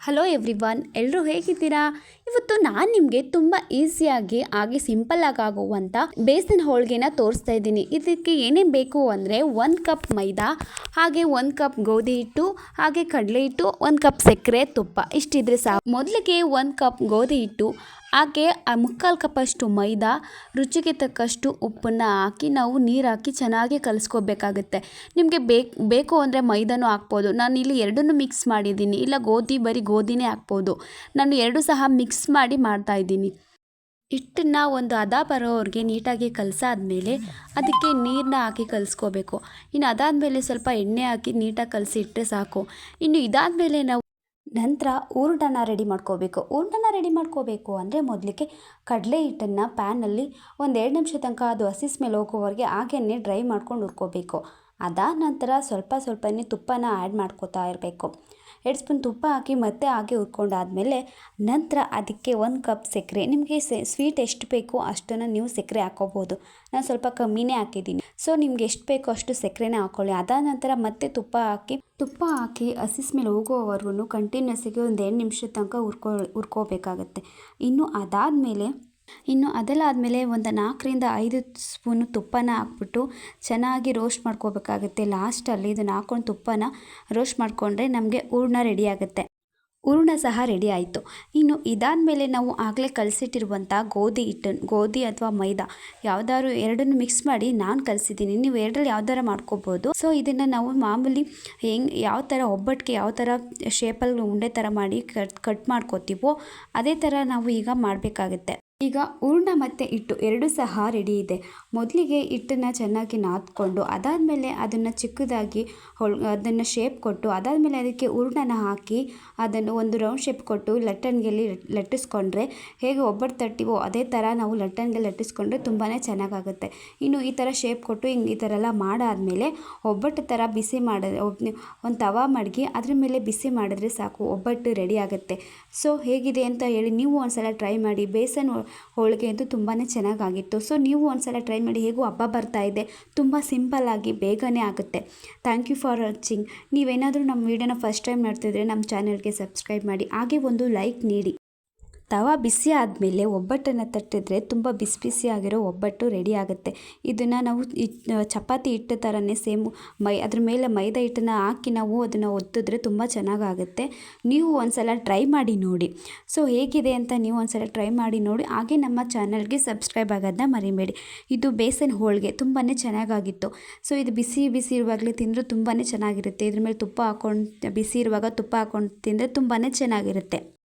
Hello every one ಎಲ್ಲರೂ ಹೇಗಿದ್ದೀರಾ? ಇವತ್ತು ನಾನು ನಿಮಗೆ ತುಂಬ ಈಸಿಯಾಗಿ ಹಾಗೆ ಸಿಂಪಲ್ಲಾಗಿ ಆಗುವಂಥ ಬೇಸನ್ ಹೋಳಿಗೆನ ತೋರಿಸ್ತಾ ಇದ್ದೀನಿ. ಇದಕ್ಕೆ ಏನೇನು ಬೇಕು ಅಂದರೆ ಒಂದು ಕಪ್ ಮೈದಾ, ಹಾಗೆ ಒಂದು ಕಪ್ ಗೋಧಿ ಹಿಟ್ಟು, ಹಾಗೆ ಕಡಲೆ ಹಿಟ್ಟು, ಒಂದು ಕಪ್ ಸಕ್ಕರೆ, ತುಪ್ಪ. ಇಷ್ಟಿದ್ರೆ ಸಾಕು. ಮೊದಲಿಗೆ ಒಂದು ಕಪ್ ಗೋಧಿ ಹಿಟ್ಟು, ಹಾಗೆ ಮುಕ್ಕಾಲು ಕಪ್ಪಷ್ಟು ಮೈದಾ, ರುಚಿಗೆ ತಕ್ಕಷ್ಟು ಉಪ್ಪನ್ನು ಹಾಕಿ ನಾವು ನೀರು ಹಾಕಿ ಚೆನ್ನಾಗಿ ಕಲಿಸ್ಕೋಬೇಕಾಗುತ್ತೆ. ನಿಮಗೆ ಬೇಕು ಬೇಕು ಅಂದರೆ ಮೈದಾನೂ ಹಾಕ್ಬೋದು. ನಾನು ಇಲ್ಲಿ ಎರಡನ್ನೂ ಮಿಕ್ಸ್ ಮಾಡಿದ್ದೀನಿ. ಇಲ್ಲ ಗೋಧಿ, ಬರೀ ಗೋಧಿನೇ ಹಾಕ್ಬೋದು. ನಾನು ಎರಡು ಸಹ ಮಿಕ್ಸ್ ಮಾಡಿ ಮಾಡ್ತಾ ಇದ್ದೀನಿ. ಹಿಟ್ಟನ್ನು ಒಂದು ಹದ ಬರೋವ್ರಿಗೆ ನೀಟಾಗಿ ಕಲಸಾದ್ಮೇಲೆ ಅದಕ್ಕೆ ನೀರನ್ನ ಹಾಕಿ ಕಲಿಸ್ಕೋಬೇಕು. ಇನ್ನು ಅದಾದಮೇಲೆ ಸ್ವಲ್ಪ ಎಣ್ಣೆ ಹಾಕಿ ನೀಟಾಗಿ ಕಲಸಿ ಇಟ್ಟರೆ ಸಾಕು. ಇನ್ನು ಇದಾದಮೇಲೆ ನಾವು ನಂತರ ಹೂರ್ಣನ ರೆಡಿ ಮಾಡ್ಕೋಬೇಕು. ಹೂರ್ಣನ ರೆಡಿ ಮಾಡ್ಕೋಬೇಕು ಅಂದರೆ ಮೊದಲಿಗೆ ಕಡಲೆ ಹಿಟ್ಟನ್ನು ಪ್ಯಾನಲ್ಲಿ ಒಂದು ಎರಡು ನಿಮಿಷ ತನಕ ಅದು ಹಸಿಸ್ ಮೇಲೆ ಹೋಗೋವರೆಗೆ ಹಾಗೆಯೇ ಡ್ರೈ ಮಾಡ್ಕೊಂಡು ಹುರ್ಕೋಬೇಕು. ಅದಾದ ನಂತರ ಸ್ವಲ್ಪ ಸ್ವಲ್ಪನೇ ತುಪ್ಪನ ಆ್ಯಡ್ ಮಾಡ್ಕೋತಾ ಇರಬೇಕು. ಎರಡು ಸ್ಪೂನ್ ತುಪ್ಪ ಹಾಕಿ ಮತ್ತೆ ಹಾಗೆ ಹುರ್ಕೊಂಡಾದಮೇಲೆ ನಂತರ ಅದಕ್ಕೆ ಒಂದು ಕಪ್ ಸಕ್ಕರೆ. ನಿಮಗೆ ಸ್ವೀಟ್ ಎಷ್ಟು ಬೇಕೋ ಅಷ್ಟನ್ನು ನೀವು ಸಕ್ಕರೆ ಹಾಕೋಬೋದು. ನಾನು ಸ್ವಲ್ಪ ಕಮ್ಮಿನೇ ಹಾಕಿದ್ದೀನಿ. ಸೊ, ನಿಮ್ಗೆ ಎಷ್ಟು ಬೇಕೋ ಅಷ್ಟು ಸಕ್ಕರೆನೇ ಹಾಕ್ಕೊಳ್ಳಿ ಅದಾದ ನಂತರ ಮತ್ತೆ ತುಪ್ಪ ಹಾಕಿ ತುಪ್ಪ ಹಾಕಿ ಹಸಿಸ್ ಮೇಲೆ ಹೋಗೋವರೆಗೂ ಕಂಟಿನ್ಯೂಸಿಗೆ ಒಂದು ಎರಡು ನಿಮಿಷದ ತನಕ ಹುರ್ಕೊ, ಹುರ್ಕೋಬೇಕಾಗತ್ತೆ. ಇನ್ನು ಅದಾದಮೇಲೆ ಇನ್ನು ಅದೆಲ್ಲ ಆದಮೇಲೆ ಒಂದು ನಾಲ್ಕರಿಂದ ಐದು ಸ್ಪೂನು ತುಪ್ಪನ ಹಾಕ್ಬಿಟ್ಟು ಚೆನ್ನಾಗಿ ರೋಸ್ಟ್ ಮಾಡ್ಕೋಬೇಕಾಗುತ್ತೆ. ಲಾಸ್ಟಲ್ಲಿ ಇದನ್ನು ಹಾಕ್ಕೊಂಡು ತುಪ್ಪನ ರೋಸ್ಟ್ ಮಾಡಿಕೊಂಡ್ರೆ ನಮಗೆ ಹೂರ್ಣ ರೆಡಿ ಆಗುತ್ತೆ. ಹೂರ್ಣ ಸಹ ರೆಡಿ ಆಯಿತು. ಇನ್ನು ಇದಾದಮೇಲೆ ನಾವು ಆಗಲೇ ಕಲಸಿಟ್ಟಿರುವಂಥ ಗೋಧಿ ಹಿಟ್ಟನ್ನು, ಗೋಧಿ ಅಥವಾ ಮೈದಾ ಯಾವ್ದಾದ್ರು ಎರಡನ್ನು ಮಿಕ್ಸ್ ಮಾಡಿ ನಾನು ಕಲಿಸಿದ್ದೀನಿ. ನೀವು ಎರಡರಲ್ಲಿ ಯಾವ್ದಾರ ಮಾಡ್ಕೋಬೋದು. ಸೊ ಇದನ್ನು ನಾವು ಮಾಮೂಲಿ ಹೆಂಗ್, ಯಾವ ಥರ ಒಬ್ಬಟ್ಟಿಗೆ ಯಾವ ಥರ ಶೇಪಲ್ಲಿ ಉಂಡೆ ಥರ ಮಾಡಿ ಕಟ್ ಕಟ್ ಮಾಡ್ಕೋತೀವೋ ಅದೇ ಥರ ನಾವು ಈಗ ಮಾಡಬೇಕಾಗುತ್ತೆ. ಈಗ ಹೂರ್ಣ ಮತ್ತು ಹಿಟ್ಟು ಎರಡೂ ಸಹ ರೆಡಿ ಇದೆ. ಮೊದಲಿಗೆ ಹಿಟ್ಟನ್ನು ಚೆನ್ನಾಗಿ ನಾದ್ಕೊಂಡು, ಅದಾದಮೇಲೆ ಅದನ್ನು ಚಿಕ್ಕದಾಗಿ ಹೊಳ್, ಅದನ್ನು ಶೇಪ್ ಕೊಟ್ಟು, ಅದಾದಮೇಲೆ ಅದಕ್ಕೆ ಹೂರ್ಣನ ಹಾಕಿ ಅದನ್ನು ಒಂದು ರೌಂಡ್ ಶೇಪ್ ಕೊಟ್ಟು ಲಟ್ಟಣಿಗೆಯಲ್ಲಿ ಲಟ್ಟಿಸ್ಕೊಂಡ್ರೆ ಹೇಗೆ ಒಬ್ಬಟ್ಟು ತಟ್ಟಿವೋ ಅದೇ ಥರ ನಾವು ಲಟ್ಟಣಿಗೆ ಲಟ್ಟಿಸ್ಕೊಂಡ್ರೆ ತುಂಬಾ ಚೆನ್ನಾಗಾಗುತ್ತೆ. ಇನ್ನು ಈ ಥರ ಶೇಪ್ ಕೊಟ್ಟು ಹಿಂಗೆ ಈ ಥರ ಎಲ್ಲ ಮಾಡಾದಮೇಲೆ ಒಬ್ಬಟ್ಟು ಥರ ಬಿಸಿ ಮಾಡಿದ್ರೆ ಒಂದು ತವಾ ಮಡಗಿ ಅದ್ರ ಮೇಲೆ ಬಿಸಿ ಮಾಡಿದ್ರೆ ಸಾಕು, ಒಬ್ಬಟ್ಟು ರೆಡಿ ಆಗುತ್ತೆ. ಸೊ ಹೇಗಿದೆ ಅಂತ ಹೇಳಿ ನೀವು ಒಂದ್ಸಲ ಟ್ರೈ ಮಾಡಿ, ಬೇಸನ್ ಹೋಳಿಗೆ ಅಂತೂ ತುಂಬಾ ಚೆನ್ನಾಗಾಗಿತ್ತು. ಸೊ ನೀವು ಒಂದ್ಸಲ ಟ್ರೈ ಮಾಡಿ ಹೇಗೂ ಹಬ್ಬ ಬರ್ತಾ ಇದೆ. ತುಂಬ ಸಿಂಪಲ್ಲಾಗಿ ಬೇಗನೆ ಆಗುತ್ತೆ. ಥ್ಯಾಂಕ್ ಯು ಫಾರ್ ವಾಚಿಂಗ್ ನೀವೇನಾದರೂ ನಮ್ಮ ವೀಡಿಯೋನ ಫಸ್ಟ್ ಟೈಮ್ ನೋಡ್ತಿದ್ರೆ ನಮ್ಮ ಚಾನಲ್ಗೆ ಸಬ್ಸ್ಕ್ರೈಬ್ ಮಾಡಿ. ಹಾಗೆ ಒಂದು ಲೈಕ್ ನೀಡಿ. ತವಾ ಬಿಸಿ ಆದಮೇಲೆ ಒಬ್ಬಟ್ಟನ್ನು ತಟ್ಟಿದ್ರೆ ತುಂಬ ಬಿಸಿ ಬಿಸಿಯಾಗಿರೋ ಒಬ್ಬಟ್ಟು ರೆಡಿ ಆಗುತ್ತೆ. ಇದನ್ನು ನಾವು ಚಪಾತಿ ಹಿಟ್ಟು ಥರನೇ ಸೇಮ್ ಮೈ, ಅದ್ರ ಮೇಲೆ ಮೈದಾ ಹಿಟ್ಟನ್ನು ಹಾಕಿ ನಾವು ಅದನ್ನು ಒತ್ತಿದ್ರೆ ತುಂಬ ಚೆನ್ನಾಗಾಗುತ್ತೆ. ನೀವು ಒಂದ್ಸಲ ಟ್ರೈ ಮಾಡಿ ನೋಡಿ. ಸೊ, ಹೇಗಿದೆ ಅಂತ ನೀವು ಒಂದ್ಸಲ ಟ್ರೈ ಮಾಡಿ ನೋಡಿ. ಹಾಗೆ ನಮ್ಮ ಚಾನಲ್ಗೆ ಸಬ್ಸ್ಕ್ರೈಬ್ ಆಗೋದನ್ನ ಮರಿಬೇಡಿ. ಇದು ಬೇಸನ್ ಹೋಳಿಗೆ ತುಂಬಾ ಚೆನ್ನಾಗಾಗಿತ್ತು. ಸೊ, ಇದು ಬಿಸಿ ಬಿಸಿ ಇರುವಾಗಲೇ ತಿಂದರೂ ತುಂಬಾ ಚೆನ್ನಾಗಿರುತ್ತೆ. ಇದ್ರ ಮೇಲೆ ತುಪ್ಪ ಹಾಕೊಂಡು, ಬಿಸಿ ಇರುವಾಗ ತುಪ್ಪ ಹಾಕೊಂಡು ತಿಂದರೆ ತುಂಬಾ ಚೆನ್ನಾಗಿರುತ್ತೆ.